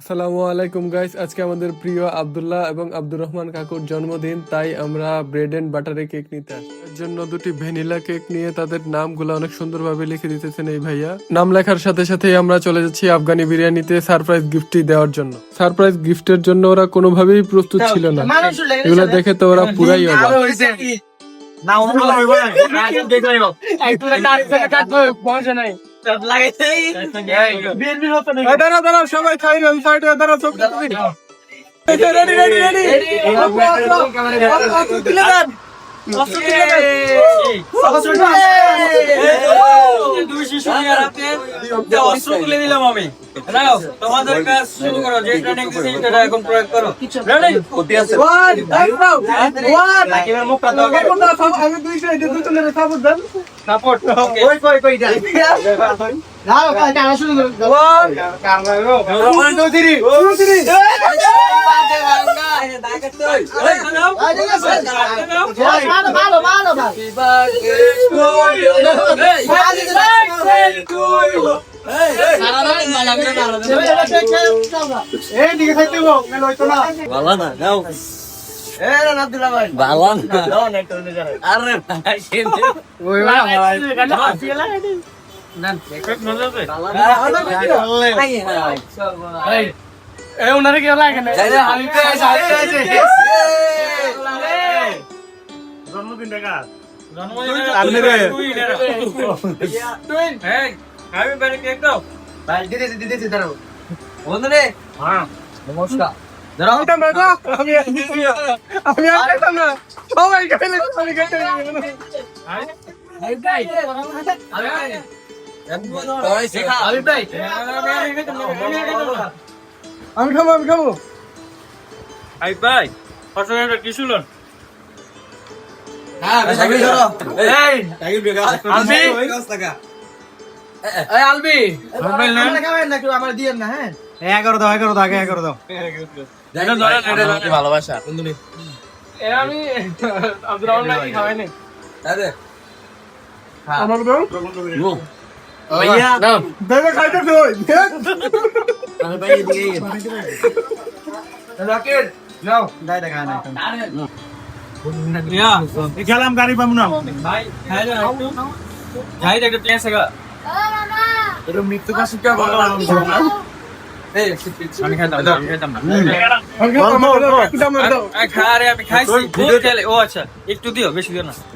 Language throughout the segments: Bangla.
আসসালামু আলাইকুম গাইস আজকে আমাদের প্রিয় আব্দুল্লাহ এবং আব্দুর রহমান কাকুর জন্মদিন তাই আমরা ব্রেড এন্ড বাটারে কেক নিতে এর জন্য দুটি ভ্যানিলা কেক নিয়ে তাদের নামগুলো অনেক সুন্দরভাবে লিখে দিতেছেন এই ভাইয়া। নাম লেখার সাথে সাথেই আমরা চলে যাচ্ছি আফগানি বিরিয়ানিতে সারপ্রাইজ গিফটটি দেওয়ার জন্য। সারপ্রাইজ গিফটের জন্য ওরা কোনোভাবেই প্রস্তুত ছিল না। এগুলো দেখে তো ওরা পুরাই অবাক। না সবাই খাই সাইডে দাঁড়া চোখ রেডি রেডি রেডি অস্ত্র তুলে দিলাম আমি তোমাদের কাজ শুরু করো যে ট্রেনিং দিছি সেটা এখন প্রয়োগ করো রেডি এবার মুখটা দাও সাপোর্ট ওই কই কই যা ওয়ান টু থ্রি না ভাই happy birthday to you happy birthday to you ওনারে কেউ লাগে না আমি বাইরে কেক দাও। বন্ধুরে নমস্কার। আমি আমি আর খেতাম না। সবাই খাইলে আমি খেতে আমি খাব আমি খাব। আই ভাই কি শুনলেন এগারো দাও এগারো দাও আগে এগারো দাও। আমি আব্দুর রহমান নাকি খাওয়াই নাই আমার দাও ভাইয়া। দাদা খাইতে তুই দাই দেখা না ইয়া খেলাম গাড়ি পাবো না। ভাই খাই না একটু খাই একটু টেস্ট আগা এটা মৃত্যু কাছে কে খাইতাম না, না। আমার দাও একটু আমার দাও। আ-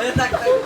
Exactamente.